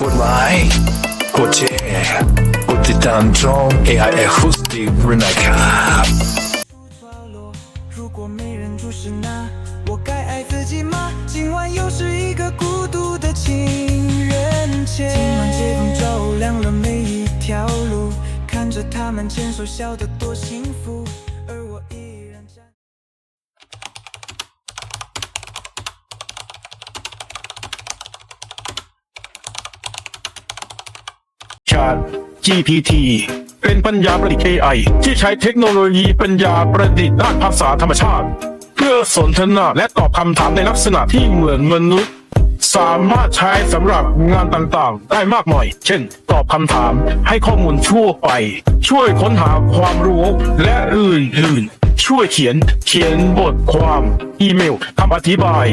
กดไลค์กดแชร์กดติดตามช่อง AI Acoustic ด้วยนะครับ 角落，如果没人注视那，我该爱自己吗？今晚又是一个孤独的情人节。今晚街灯照亮了每一条路，看着他们牵手笑得多幸福，而我 GPT เป็นปัญญาประดิษฐ์ AI ที่ใช้เทคโนโลยีปัญญาประดิษฐ์ด้านภาษาธรรมชาติ เพื่อสนทนาและตอบคำถามในลักษณะที่เหมือนมนุษย์ สามารถใช้สำหรับงานต่างๆ ได้มากมาย เช่น ตอบคำถามให้ข้อมูลทั่วไป ช่วยค้นหาความรู้และอื่นๆ ช่วยเขียนเขียนบทความ อีเมลคำอธิบาย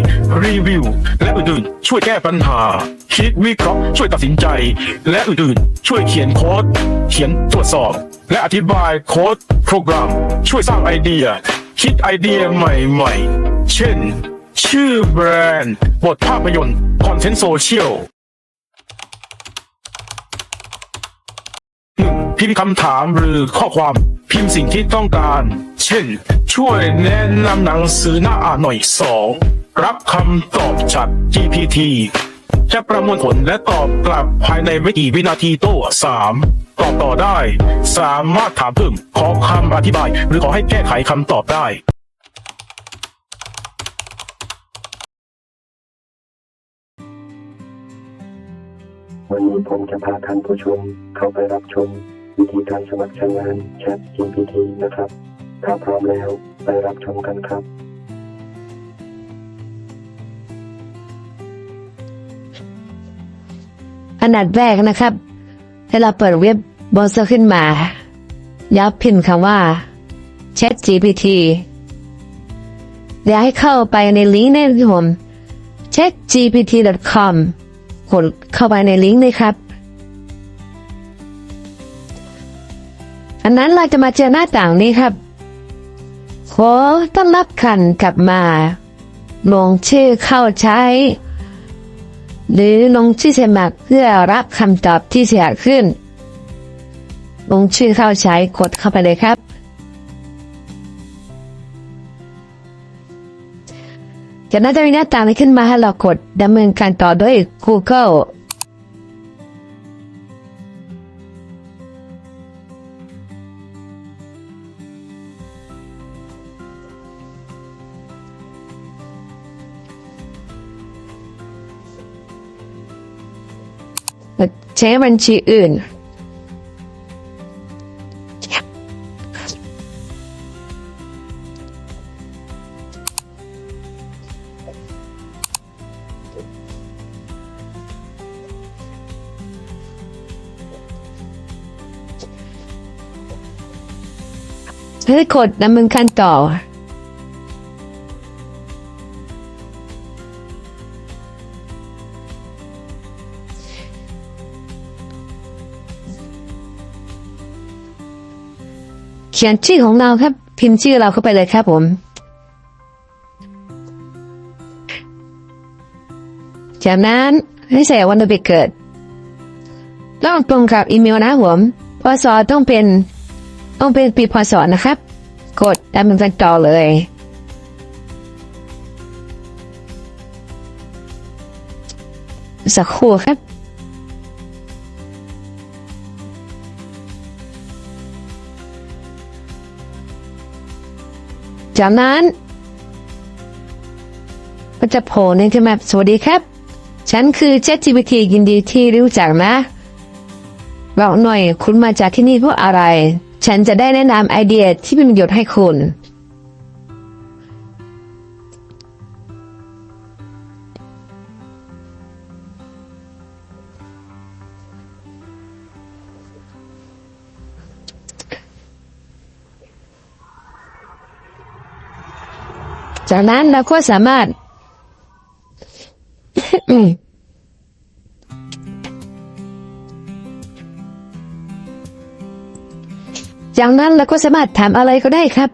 รีวิว และอื่นๆ ช่วยแก้ปัญหา คิดวิเคราะห์ ช่วยตัดสินใจ และอื่นๆ ช่วยเขียนโค้ด เขียนตรวจสอบ และอธิบายโค้ด โปรแกรม ช่วยสร้างไอเดีย คิดไอเดียใหม่ ๆ เช่น ชื่อแบรนด์ บทภาพยนตร์คอนเทนต์โซเชียลหนึ่งพิมพ์คำถามหรือข้อความพิมพ์สิ่งที่ต้องการ เช่น ช่วยแนะนำหนังสือหน้าอ่านหน่อยสองรับคำตอบจาก GPT จะประมวลผลและตอบกลับภายในไม่กี่วินาทีโต้สามตอบต่อได้ สามารถถามเพิ่มขอคำอธิบาย หรือขอให้แก้ไขคำตอบได้ วันนี้ผมจะพาท่านผู้ชมเข้าไปรับชม วิธีการสมัครใช้งาน Chat GPT นะครับ ถ้าพร้อมแล้วไปรับชมกันครับ อันดับแรกนะครับ ให้เราเปิดเว็บเบราว์เซอร์ขึ้นมา ยับพิมพ์คำว่า Chat GPT เดี๋ยวให้เข้าไปในลิงก์ในที่ผม chatgpt.com กดเข้าไปในลิงก์เลยครับ อันนั้นเราจะมาเจอหน้าต่างนี้ครับขอต้อนรับคันกลับมา ลงชื่อเข้าใช้ หรือลงชื่อสมัครเพื่อรับคำตอบที่เสียขึ้น ลงชื่อเข้าใช้กดเข้าไปเลยครับ จากนั้นจะมีหน้าต่างนี้ขึ้นมาให้เรากดดำเนินการต่อด้วย Google ใช้บัญชีอื่น ให้กดดำเนินการต่อ เขียนชื่อของเราครับ พิมพ์ชื่อเราเข้าไปเลยครับผมจากนั้นให้ใส่วันเดือนปีเกิดต้องตรงกับอีเมลนะผมพศต้องเป็น ต้องเป็นปีพศนะครับ กดดำเนินการต่อเลย สักครู่ครับจากนั้นก็จะโผล่ในขึ้นมาสวัสดีครับ ฉันคือ ChatGPT ยินดีที่รู้จักนะบอกหน่อยคุณมาจากที่นี่เพราะอะไร ฉันจะได้แนะนำไอเดียที่เป็นประโยชน์ให้คุณ จากนั้นเราก็สามารถ อย่างนั้นเราก็สามารถถามอะไรก็ได้ครับ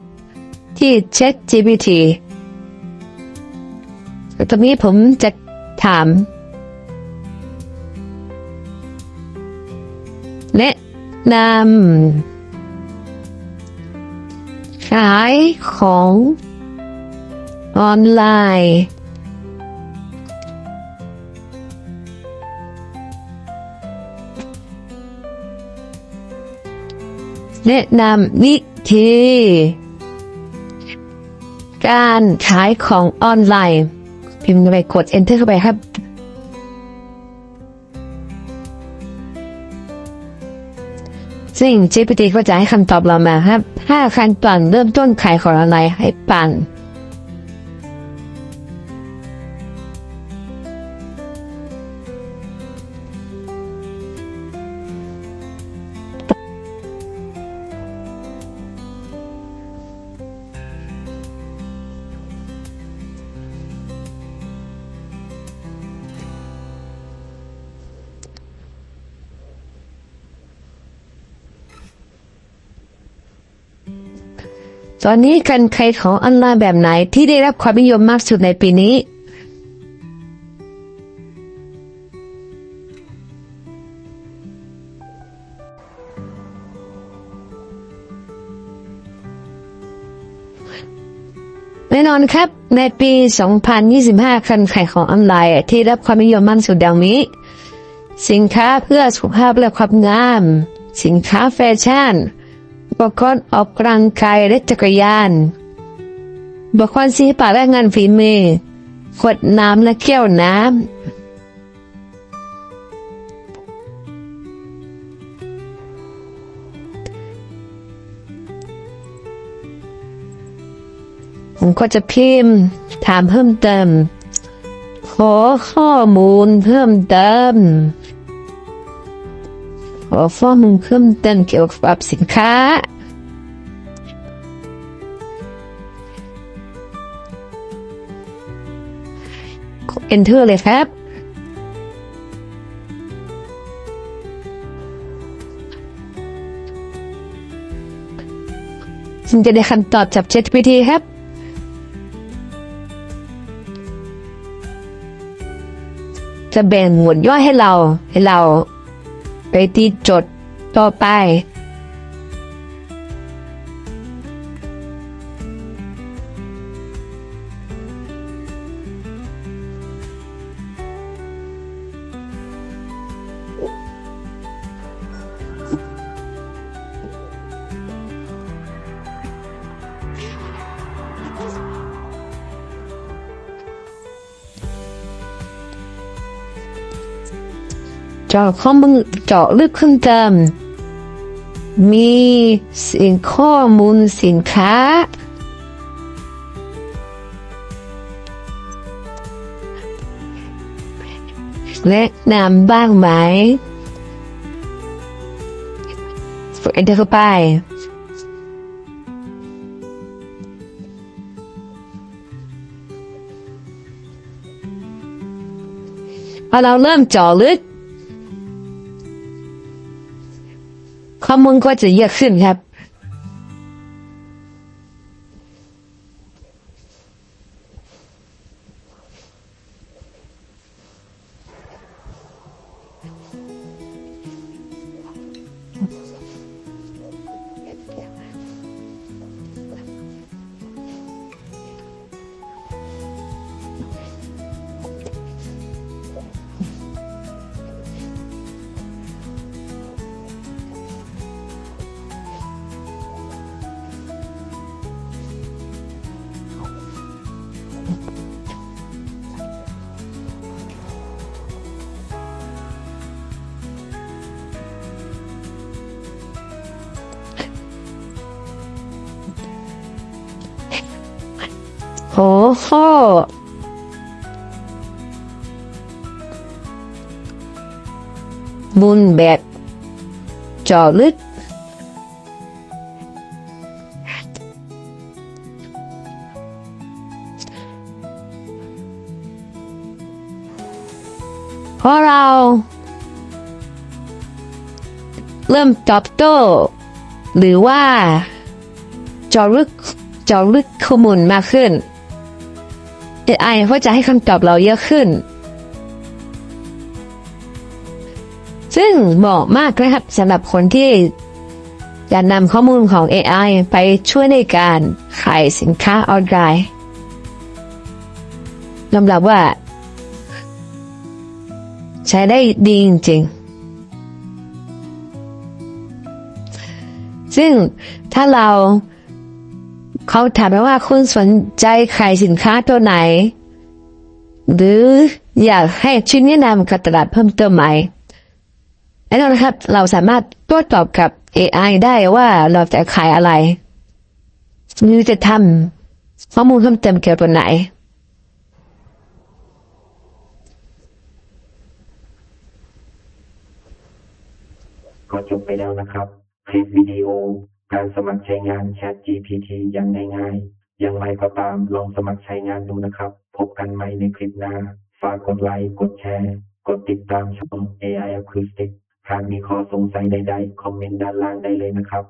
ที่ Chat GPT ตอนนี้ผมจะถาม แนะนำขายของออนไลน์ แนะนำวิธี การขายของออนไลน์ พิมพ์เข้าไปกด enter เข้าไปครับ ซึ่ง GPT ก็จะให้คำตอบเรามาครับถ้าขั้นตอนเริ่มต้นขายของออนไลน์ให้ปัง ตอนนี้การขายของออนไลน์แบบไหนที่ได้รับความนิยมมากสุดในปีนี้ แน่นอนครับ ในปี 2025การขายของออนไลน์ที่ได้รับความนิยมมากสุดดังนี้ สินค้าเพื่อสุขภาพและความงาม สินค้าแฟชั่น อุปกรณ์ออกกำลังกายและจักรยานบุคคลศิลปะและงานฝีมือ ขวดน้ำและแก้วน้ำ ผมก็จะพิมพ์ ถามเพิ่มเติม ขอข้อมูลเพิ่มเติม ขอข้อมูลเพิ่มเติมเกี่ยวกับสินค้า enter เลยครับ ซึ่งจะได้คำตอบจาก ChatGPT ครับจะแบ่งหมวดย่อยให้เราให้เรา ไปที่จดต่อไป เจาะข้อมูลเจาะลึกเพิ่มเติม มีสินข้อมูลสินค้าและนำบ้างไหมฝึกด enter เข้าไปพอเราเริ่มเจาะลึก ข้อมูลก็จะเยอะขึ้นครับ โหโหบุญแบบจาะลึก เพราะเรา เริ่มตอบโต้ หรือว่าจาะลึกจาะลึกข้อมูลมากขึ้น AI ก็จะให้คำตอบเราเยอะขึ้น ซึ่งเหมาะมากนะครับสำหรับคนที่จะนำข้อมูลของ AI ไปช่วยในการขายสินค้าออนไลน์ยอมรับว่า ใช้ได้ดีจริง ๆ ซึ่งถ้าเรา เขาถามว่าคุณสนใจขายสินค้าตัวไหน หรืออยากให้ชิ้นแนะนำกับตลาดเพิ่มเติมไหมแน่นอนนะครับ เราสามารถตรวจตอบกับ AI ได้ว่าเราจะขายอะไรหรือจะทำข้อมูลเพิ่มเติมเกี่ยวกับไหน ก็จบไปแล้วนะครับ คลิปวิดีโอ การสมัครใช้งาน Chat GPT ยังง่ายๆอย่างไรก็ตามลองสมัครใช้งานดูนะครับ พบกันใหม่ในคลิปหน้า ฝากกดไลค์ กดแชร์ กดติดตามช่อง AI Acoustic หากมีข้อสงสัยใดๆ คอมเมนต์ด้านล่างได้เลยนะครับ